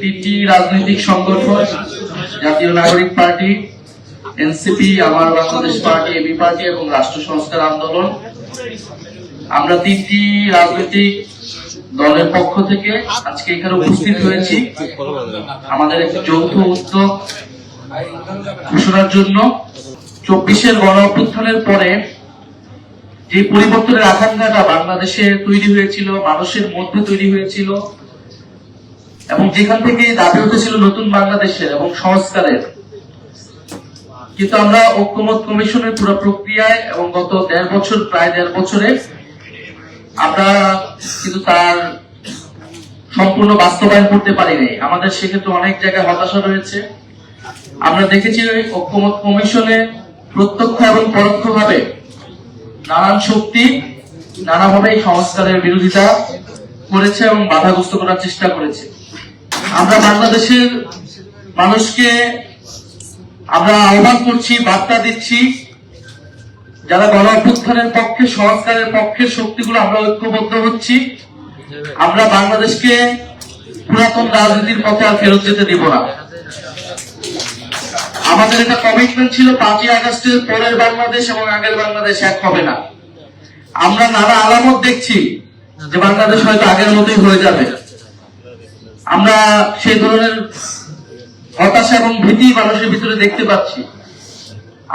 তিনটি রাজনৈতিক সংগঠন, জাতীয় নাগরিক পার্টি, এনসিপি আমার বাংলাদেশ পার্টি, এবি পার্টি এবং রাষ্ট্র সংস্কার আন্দোলন। আমরা তিনটি রাজনৈতিক দলের পক্ষ থেকে আজকে এখানে উপস্থিত হয়েছি। আমাদের একটি যৌথ উদ্যোগ ঘোষণার জন্য। চব্বিশের গণ অভ্যুত্থানের পরে যে পরিবর্তনের আকাঙ্ক্ষাটা বাংলাদেশে তৈরি হয়েছিল, মানুষের মধ্যে তৈরি হয়েছিল এবং যেখান থেকে দাবি উঠেছিল নতুন বাংলাদেশের এবং সংস্কারের। কিন্তু আমরা ঐক্যমত কমিশনের পুরো প্রক্রিয়ায় এবং গত দেড় বছর, প্রায় দেড় বছরে আমরা কিন্তু তার সম্পূর্ণ বাস্তবায়ন করতে পারিনি। আমাদের সেক্ষেত্রে অনেক জায়গায় হতাশা রয়েছে। আমরা দেখেছি ঐক্যমত কমিশনে প্রত্যক্ষ এবং পরোক্ষভাবে নানান শক্তি নানাভাবে সংস্কারের বিরোধিতা করেছে এবং বাধাগ্রস্ত করার চেষ্টা করেছে। আমরা বাংলাদেশের মানুষকে আমরা আহ্বান করছি, বার্তা দিচ্ছি, যারা গণ অভ্যুত্থানের পক্ষে সংস্কারের পক্ষে শক্তিগুলো আমরা ঐক্যবদ্ধ হচ্ছি। আমরা বাংলাদেশকে পুরাতন রাজনীতির পথে আর ফেরত যেতে দিব না। আমাদের একটা কমিটমেন্ট ছিল, পাঁচই আগস্টের পরের বাংলাদেশ এবং আগের বাংলাদেশ এক হবে না। আমরা নানা আলামত দেখছি যে বাংলাদেশ হয়তো আগের মতোই হয়ে যাবে। আমরা সেই ধরনের হতাশা এবং ভীতি মানুষের ভিতরে দেখতে পাচ্ছি।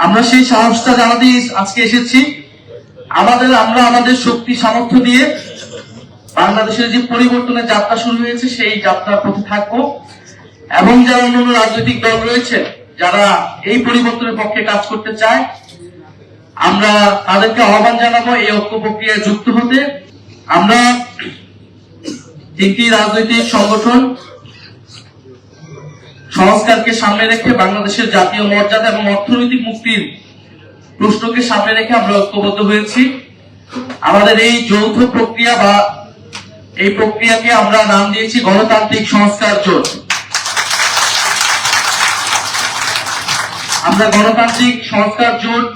আমরা সেই সাহসটা জানাতেই আজকে এসেছি, আমাদের, আমরা আমাদের শক্তি, সামর্থ্য দিয়ে বাংলাদেশের যে পরিবর্তনের যাত্রা শুরু হয়েছে, সেই যাত্রার পথে থাকব। এবং যারা অন্যান্য রাজনৈতিক দল রয়েছে, যারা এই পরিবর্তনের পক্ষে কাজ করতে চায়, আমরা তাদেরকে আহ্বান জানাব এই ঐক্য প্রক্রিয়ায় যুক্ত হতে। আমরা তিনটি রাজনৈতিক সংগঠন সংস্কারকে সামনে রেখে বাংলাদেশের জাতীয় মর্যাদা এবং অর্থনৈতিক মুক্তির প্রশ্নকে সামনে রেখে আমরা ঐক্যবদ্ধ হয়েছি। আমাদের এই যৌথ প্রক্রিয়া বা এই প্রক্রিয়াকে আমরা নাম দিয়েছি গণতান্ত্রিক সংস্কার জোট। আমরা গণতান্ত্রিক সংস্কার জোট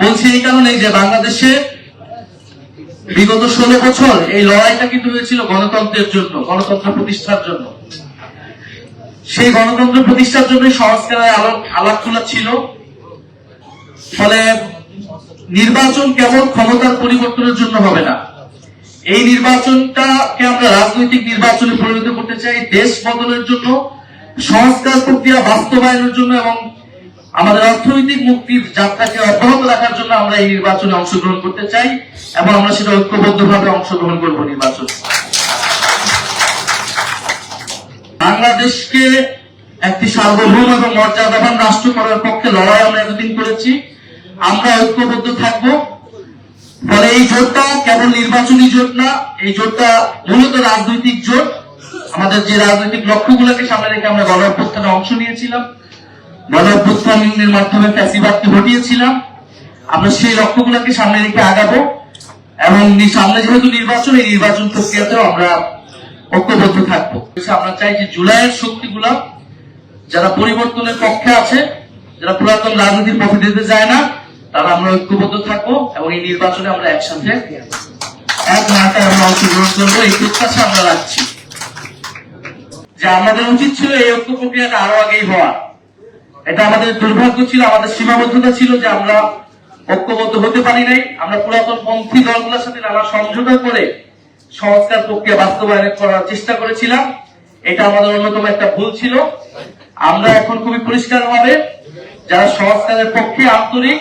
বলছি এই কারণে যে বাংলাদেশে বিগত ষোলো বছর এই লড়াইটা কিন্তু হয়েছিল গণতন্ত্রের জন্য, গণতন্ত্র প্রতিষ্ঠার জন্য। সেই গণতন্ত্র প্রতিষ্ঠার জন্য সংস্কারের আলাপ খোলা ছিল। ফলে নির্বাচন কেবল ক্ষমতার পরিবর্তনের জন্য হবে না। এই নির্বাচনটাকে আমরা রাজনৈতিক নির্বাচনে পরিণত করতে চাই দেশ বদলের জন্য, সংস্কার প্রক্রিয়া বাস্তবায়নের জন্য এবং আমাদের অর্থনৈতিক মুক্তির যাত্রাকে অব্যাহত রাখার জন্য আমরা এই নির্বাচনে অংশগ্রহণ করতে চাই এবং আমরা সেটা ঐক্যবদ্ধভাবে অংশগ্রহণ করব নির্বাচন। বাংলাদেশকে একটি সার্বভৌম এবং মর্যাদাবান রাষ্ট্র করার পক্ষে লড়াই আমরা এতদিন করেছি। আমরা ঐক্যবদ্ধ থাকব। ফলে এই জোটটা কেবল নির্বাচনী জোট না, এই জোটটা মূলত রাজনৈতিক জোট। আমাদের যে রাজনৈতিক লক্ষ্যগুলোকে সামনে রেখে আমরা গণ অভ্যুত্থানে অংশ নিয়েছিলাম। গণ অভ্যুত্থানের মাধ্যমে হটিয়েছিলাম আমরা সেই লক্ষ্যগুলোকে সামনে রেখে আগাবো এবং সামনে যেহেতু নির্বাচন, এই নির্বাচন প্রক্রিয়াতেও আমরা ঐক্যবদ্ধ থাকব। আমরা চাই যে জুলাইয়ের শক্তিগুলা যারা পরিবর্তনের পক্ষে আছে, যারা পুরাতন রাজনীতির পথে যেতে চায় না, তারা আমরা ঐক্যবদ্ধ থাকব এবং এই নির্বাচনে আমরা একসাথে এক আমরা অংশগ্রহণ করব। এই প্রত্যাশা আমরা রাখছি। যে আমাদের উচিত ছিল এই ঐক্য প্রক্রিয়াটা আরও আগেই হওয়া এটা আমাদের দুর্ভাগ্য ছিল, আমাদের সীমাবদ্ধতা ছিল যে আমরা ঐক্যবদ্ধ হতে পারি নাই। আমরা পুরাতন পন্থী দলগুলোর সাথে নানা সমঝোতা করে সংস্কার প্রক্রিয়া বাস্তবায়ন করার চেষ্টা করেছিলাম। এটা আমাদের অন্যতম একটা ভুল ছিল। আমরা এখন খুবই পরিষ্কার ভাবে যারা সংস্কারের পক্ষে আন্তরিক,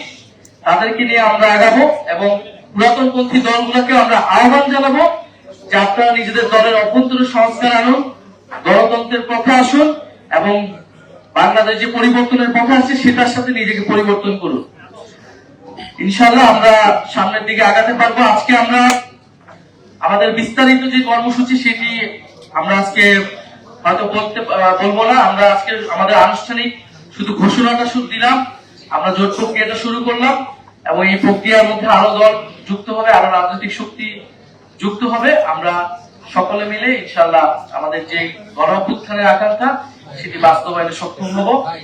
তাদেরকে নিয়ে আমরা আগাবো এবং পুরাতন পন্থী দলগুলোকে আমরা আহ্বান জানাব যে আপনারা নিজেদের দলের অভ্যন্তরীণ সংস্কার আনুন, গণতন্ত্রের পক্ষে আসুন এবং বাংলাদেশ যে পরিবর্তনের পথে আছে, সেটার সাথে নিজেকে পরিবর্তন করুন। ইনশাল্লাহ আমরা সামনের দিকে আগাতে পারব। আজকে আমরা আমাদের বিস্তারিত যে কর্মসূচি, সেটি আমরা আজকে হয়তো বলতে বলব না। আমরা আজকে আমাদের আনুষ্ঠানিক শুধু ঘোষণাটা শুরু দিলাম। আমরা জোট প্রক্রিয়াটা শুরু করলাম এবং এই প্রক্রিয়ার মধ্যে আরও দল যুক্ত হবে, আরও রাজনৈতিক শক্তি যুক্ত হবে। আমরা সকলে মিলে ইনশাল্লাহ আমাদের যে গণ অভ্যুত্থানের আকাঙ্ক্ষা সেটি বাস্তবায়নে সক্ষম হব।